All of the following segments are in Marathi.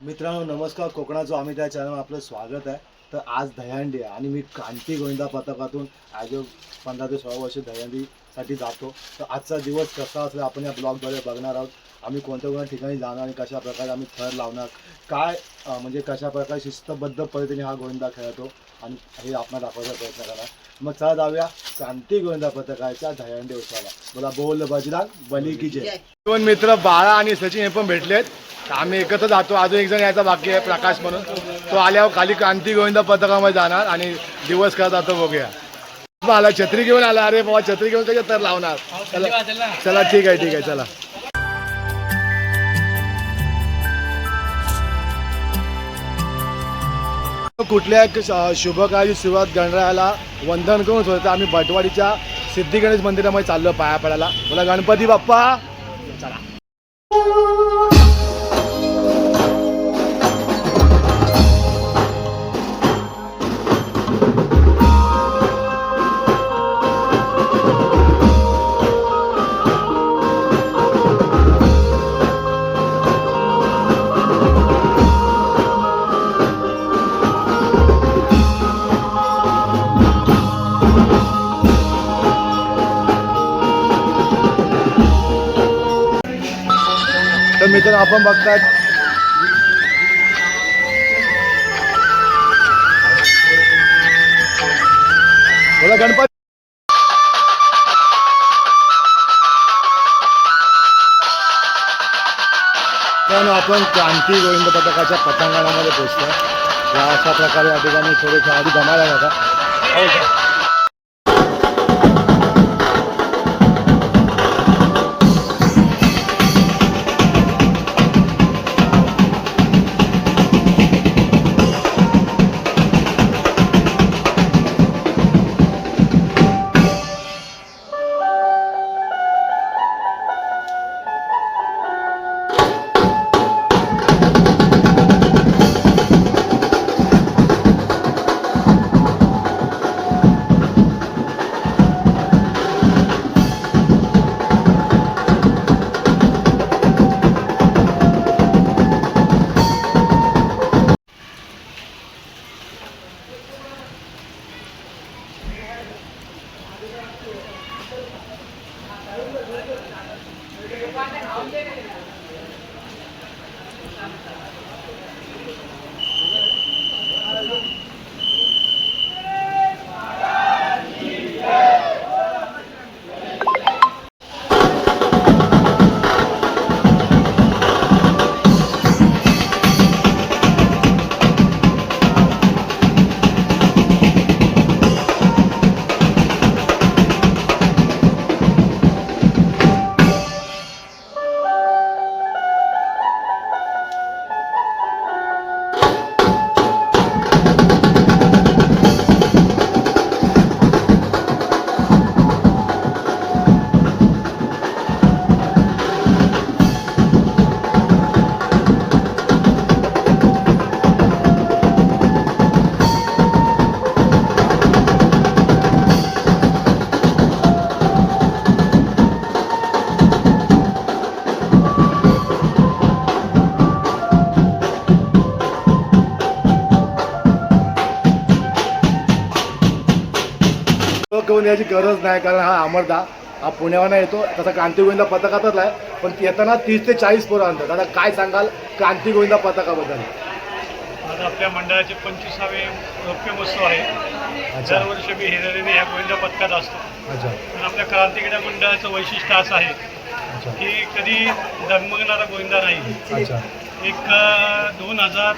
मित्रांनो नमस्कार. कोकणाचं आम्ही त्या चॅनल आपलं स्वागत आहे. तर आज दह्यांडी आहे आणि मी क्रांती गोविंदा पथकातून ॲज अ पंधरा ते सोळा वर्ष दह्यांडीसाठी जातो. तर आजचा दिवस कसा असला आपण या ब्लॉगद्वारे बघणार आहोत. आम्ही कोणत्या कोणत्या ठिकाणी जाणार आणि कशा प्रकारे आम्ही थर लावणार काय म्हणजे कशा प्रकारे शिस्तबद्ध पद्धतीने हा गोविंदा खेळतो आणि हे आपण दाखवायचा प्रयत्न करा मग चला जाऊया क्रांती गोविंदा पथकाच्या दहीहंडी उत्सवाला. बोला बोल बजरंग बली की जय. दोन मित्र बाळा आणि सचिन हे पण भेटलेत. आम्ही एकत्र जातो. अजून एक जण यायचा बाकी आहे प्रकाश म्हणून. तो आल्यावर खाली क्रांती गोविंद पथकामध्ये जाणार आणि दिवस का जातो बघूया. आला छत्री घेऊन आला. अरे बाबा छत्री घेऊन कशा तर लावणार? चला चला ठीक आहे ठीक आहे चला. कुठल्या एक श- सुरुवात गणरायाला वंदन करून होतं आम्ही भटवाडीच्या सिद्धी गणेश मंदिरामध्ये चाललो पाया पडायला. बोला गणपती बाप्पा. चला. आपण बघतात बोला गणपती. आपण क्रांती गोविंद पथकाच्या पतंगणामध्ये पोचतो या अशा प्रकारे या ठिकाणी थोडेसे आधी जमायला ओके हो हो का? तो घेऊन याची गरज नाही कारण हा अमरदा हा पुण्यावर येतो. तसा क्रांती गोविंदा पथकातच आहे. पण येताना तीस ते चाळीस पोरं आणतात. आता काय सांगाल क्रांती गोविंदा पथकाबद्दल? आज आपल्या मंडळाचे पंचवीसावे रौप्य महोत्सव आहे. दरवर्षी मी हिरिरीने ह्या गोविंदा पथकात असतो. अच्छा. पण आपल्या क्रांतिक्रीडा मंडळाचं वैशिष्ट्य असं आहे की कधी डगमगणारा गोविंदा नाही. अच्छा. एक दोन हजार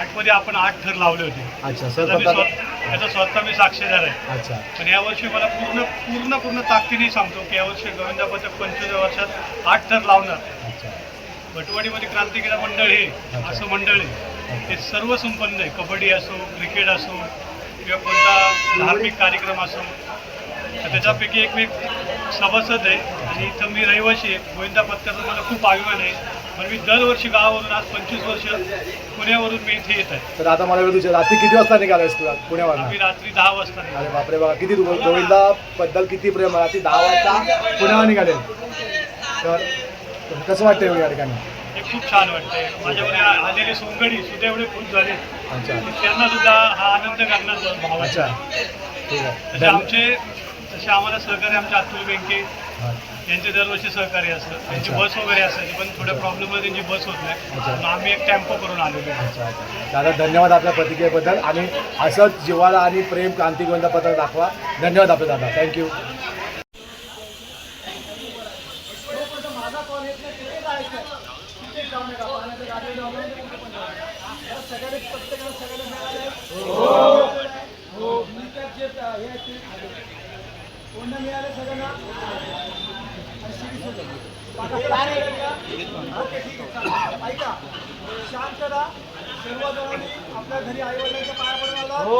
आठमध्ये आपण आठ थर लावले होते. अच्छा त्याचा सर मी स्व- त्याचा स्वतः मी साक्षीदार आहे. अच्छा. पण यावर्षी मला पूर्ण पूर्ण पूर्ण ताकदीने सांगतो की यावर्षी गोविंदा पथक पंचवीस वर्षात आठ थर लावणार. भटवाडीमध्ये क्रांतिक्रीडा मंडळ हे असं मंडळ आहे. हे सर्व संपन्न आहे. कबड्डी असो क्रिकेट असो किंवा कोणता धार्मिक कार्यक्रम असो. तर त्याच्यापैकी एक मी सभासद आहे. आणि इथं मी रहिवाशी आहे. गोविंदा पथकाचा मला खूप अभिमान आहे. पण मी दरवर्षी गावावरून आज पंचवीस वर्ष पुण्यावरून मी इथे येत आहे. तर आता मला तुझ्या रात्री किती वाजता निघालायस तुला पुण्यावर आम्ही रात्री दहा वाजता निघालो. अरे बापरे बघा किती तू गोविंदा बद्दल किती प्रेम आहे? रात्री दहा वाजता पुण्यावर निघाले. तर कसं वाटतंय या ठिकाणी? हे खूप छान वाटतंय. माझ्यावर आ- आलेले सोंगडी सुद्धा एवढे खूप झाले. अच्छा. की त्यांना सुद्धा हा आनंद करण्याचा भाव अच्छा. आहे. ठीक तसे आहे आमचे तसे आम्हाला सहकार्य आमचे अतुल बँके हा. यांचे दरवर्षी सहकार्य असतं त्यांची. बस वगैरे असायची पण थोड्या प्रॉब्लेममध्ये त्यांची बस होत नाही. म्हणून आम्ही एक टेम्पो करून आलेलो. आहे अच्छा अच्छा. दादा धन्यवाद आपल्या प्रतिक्रियेबद्दल. आणि असंच जिव्हाळा आणि प्रेम क्रांती गोविंदा पत्रक दाखवा. धन्यवाद आपले दादा. थँक्यू ऐका शांत राहा सर्वजणांनी आपल्या घरी आई वडिलांच्या पाया पडून आला आपण हो.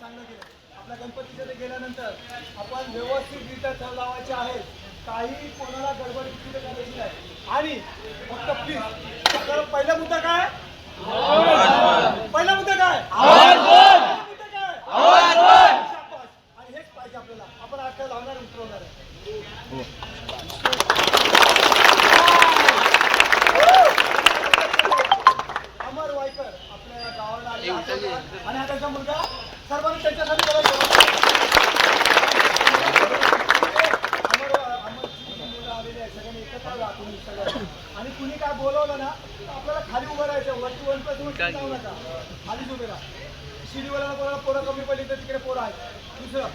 चांगलं केलं आपल्या गणपतीच्या ते गेल्यानंतर आपण व्यवस्थितरित्या चव लावायचे आहेत. काही कोणाला गडबड तिथे करायची नाही आणि फक्त प्लीज आपल्याला पहिला मुद्दा काय पहिला मुद्दा काय पहिला मुद्दा काय शाबास. आणि हेच पाहिजे आपल्याला आपण आता लावणार उतरवणार आहे अमर वायकर आपल्या गावाला आले आहेत. आणि हा त्यांचा मुलगा सर्वांनी त्यांच्यासाठी करायचं अमर अमरची मुलं आलेली आहे सगळ्यांनी एकत्र राहा तुम्ही सगळं आणि कुणी काय बोलवलं ना तर आपल्याला खाली उभं राहायचं वरती उभे राहा. शिडीवाल्याला कोणाला पोरं कमी पडली तर तिकडे पोरं दुसरं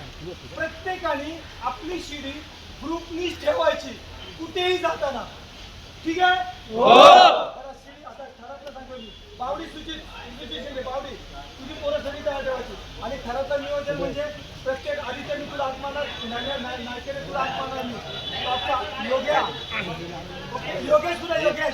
प्रत्येकाने आपली शिडी ग्रुपनीच ठेवायची कुठेही जाताना. ठीक आहे? जरा शिडी आता ठरातलं सांगतो मी. बावडी सुचित सुचित शिंदे बावडी. तुझी पोरं सगळी तयार ठेवायची. आणि ठरातलं नियोजन म्हणजे प्रत्येक आदित्य मी तुला हात मारणार नायकेने तुला हात मारणार मी. बाप्पा योग्या योगेश तुला योगेश.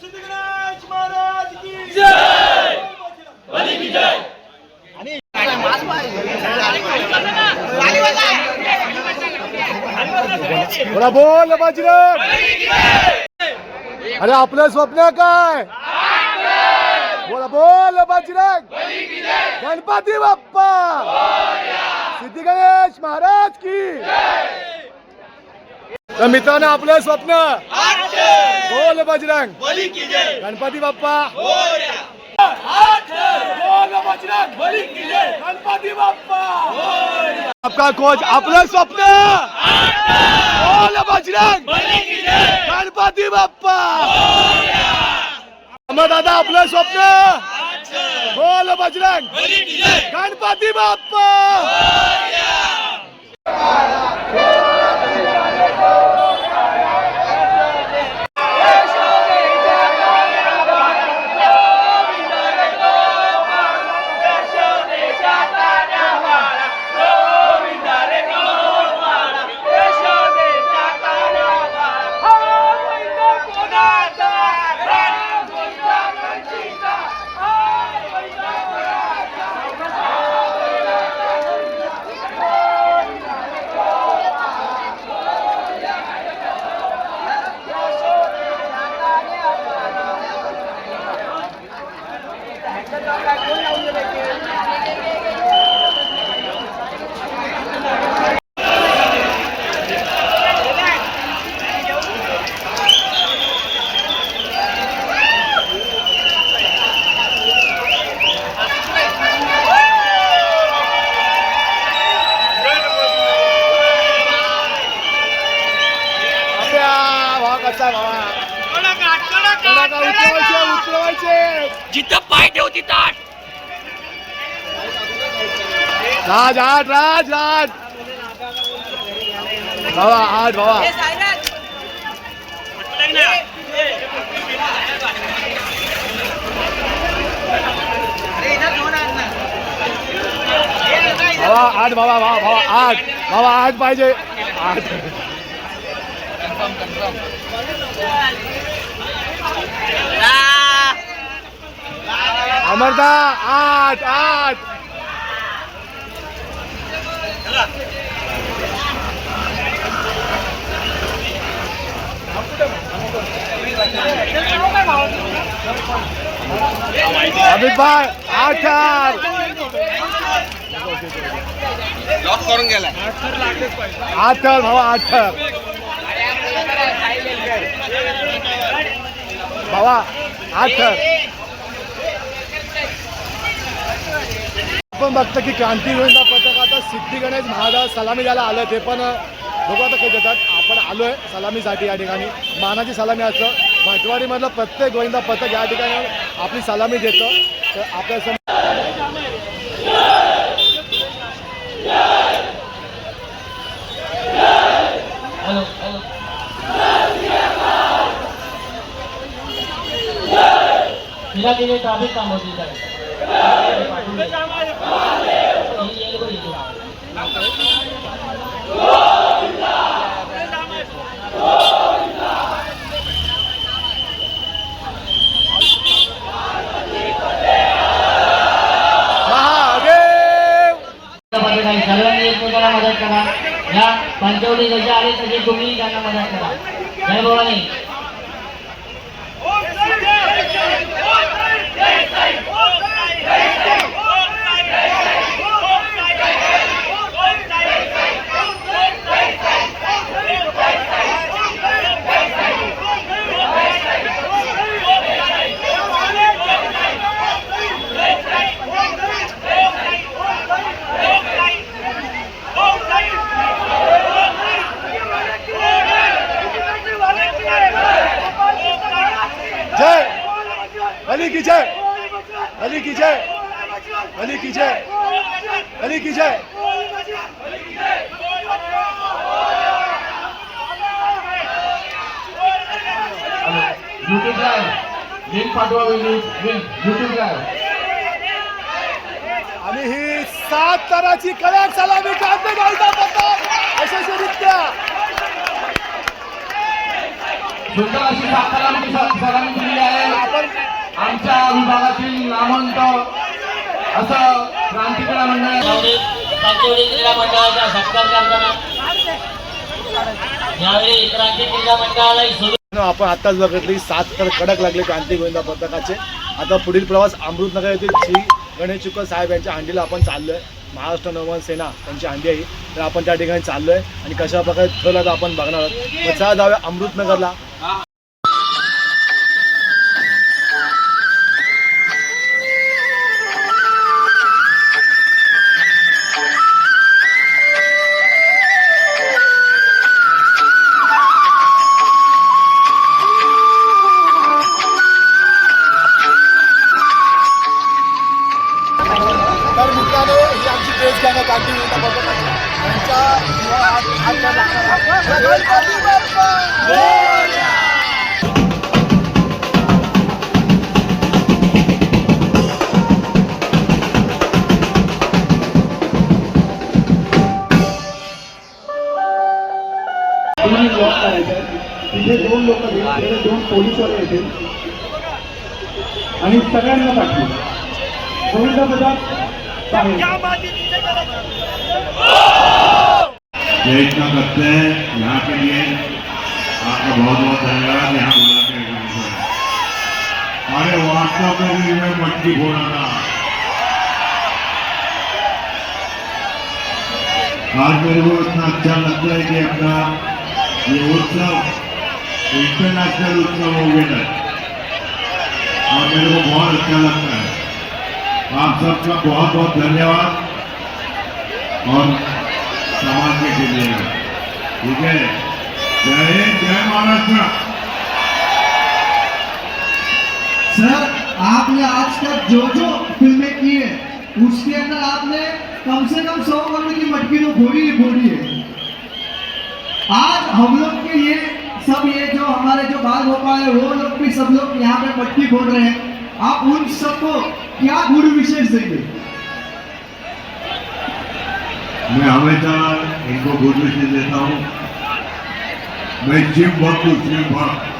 सिद्धगणेश महाराज की जय बोला बोल बाजीराव. अरे आपलं स्वप्न काय? बोला बोल बाजीराव. गणपती बाप्पा. सिद्धी गणेश महाराज की. तर मित्रांनो आपलं स्वप्न. बोल बजरंग गणपती बाप्पा. बोल बजरंग गणपती बाप्पा. आपका कोच आपलं स्वप्न. बजरंग गणपती बाप्पा मग दादा आपलं स्वप्न बोल बजरंग गणपती बाप्पा आठ राज राज भावा आठ भावा भावा आठ भावा भावा भावा आठ भावा आठ पाहिजे. आठ अमरदा आठ आठ भाई आठ लॉक करून गेलाय. आठ भावा आठ भावा आठ आपण बघतो की क्रांती गोविंदा पथक आता सिद्धी गणेश महाराज सलामी द्यायला आलं ते पण बघू आता काही देतात. आपण आलोय सलामीसाठी या ठिकाणी. मानाची सलामी असं भटवाडीमधलं प्रत्येक गोविंदा पथक या ठिकाणी आपली सलामी देतं. तर आपल्या तिला तिने थांबवली सर्वांनी एकमेकांना मदत करा या पंचवटी जसे आले तसे तुम्ही त्यांना मदत करा. जय भवानी जय अली की जय अली की जय अली की जय अली की जय युट्यूब लाईव्ह लिंक पाठवा लिंक युट्यूब लाईव्ह आणि ही सात तराची कडक सलामी काढते गायचा पथक यशस्वीरित्या. सुंदर अशी सातारामध्ये सलामी दिली आहे. आपण आमच्या विभागातील नामवंत असं क्रांतिकला मंडळ पंचवडी क्रीडा मंडळाचा सत्कार करताना यावेळी क्रांती क्रीडा मंडळाला आपण आताच बघितली सात तर कडक लागले क्रांती गोविंदा पथकाचे आता पुढील प्रवास अमृतनगर येथील श्री गणेश शुक्ल साहेब यांच्या हंडीला आपण चाललोय. महाराष्ट्र नववन सेना त्यांची हंडी आहे. तर आपण त्या ठिकाणी चाललोय. आणि कशा प्रकारे थल आता आपण बघणार आहोत. मग चला जाऊया अमृतनगरला. ही आमची ड्रेस घ्यायला आहे क्रांती गोविंदा पथकाची लागणार. तिथे दोन लोक येतील तिथे दोन पोलीसवाले येतील आणि सगळ्यांना पाठवू गोविंदा पदार्थ ये इतना करते हैं यहाँ के लिए। आपका बहुत बहुत धन्यवाद। यहाँ बुलाते हैं। अरे, वास्तव में भी मैं मटकी फोड़ा था। आज मेरे को इतना अच्छा लगता है कि अपना ये उत्सव इंटरनेशनल उत्सव हो गया। है और मेरे को बहुत अच्छा लगता है। आप सबका बहुत बहुत धन्यवाद। और समाज के लिए ठीक है? जय हिंद, जय महाराष्ट्र। सर, आपने आज तक जो जो फ़िल्में की है, उसके अंदर आपने कम से कम सौ करोड़ की मटकी तो फोड़ी ही फोड़ी है। आज हम लोग के ये सब ये जो हमारे जो बाल गोपाल है, वो लोग भी सब लोग यहाँ पे मटकी फोड़ रहे हैं। आप उन सबको क्या गुण विशेष देंगे मैं हमेशा इनको गुड विशेष देता हूँ। मैं शिव भक्त हूँ शिव भक्त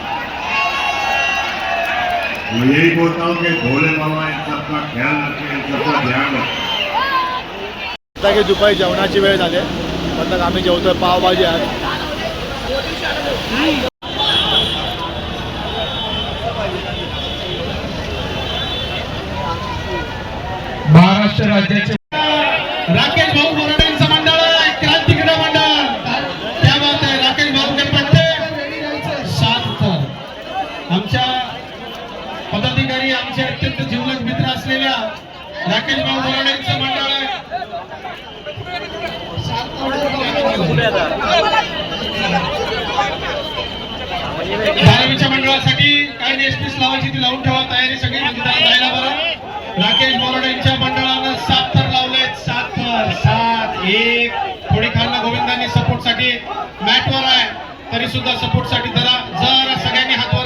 मैं यही बोलता हूँ कि भोले बाबा इन सबका ख्याल रखें इन सबका ध्यान रखें। आता की दुपारी जेवणाची वेळ झाली पतक आम्ही जेवतोय पावभाजी आहे. महाराष्ट्र राज्याचे राकेश भाऊ बोराडेंचं मंडळ आहे क्रांती क्रीडा मंडळ. त्या बात आहे राकेश भाऊ के सात आमच्या पदाधिकारी आमचे अत्यंत जिवलग मित्र असलेल्या राकेश भाऊ बोराडेंचं मंडळ आहे. मंडळासाठी काय नेसपीस लावायची ती लावून ठेवा तयारी सगळी म्हणजे जायला बरं. राकेश बोराडे मंडळानं सात थर लावलेत. सात थर सात एक. थोडी खालना गोविंदांनी सपोर्टसाठी. मॅटवर आहे. तरी सुद्धा सपोर्टसाठी जरा जरा सगळ्यांनी हातवर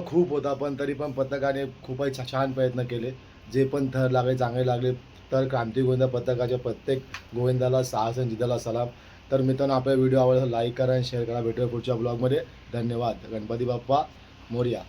खूप होता पण तरी पण पथकाने खूपच छान प्रयत्न केले. जे पण थर लागले चांगले लागले तर क्रांती गोविंदा पथकाच्या प्रत्येक गोविंदाला साहस आणि जिद्दाला सलाम. तर मित्रांनो आपला व्हिडिओ आवडला लाईक करा आणि शेअर करा. भेटूया पुढच्या ब्लॉगमध्ये धन्यवाद. गणपती बाप्पा मोर्या.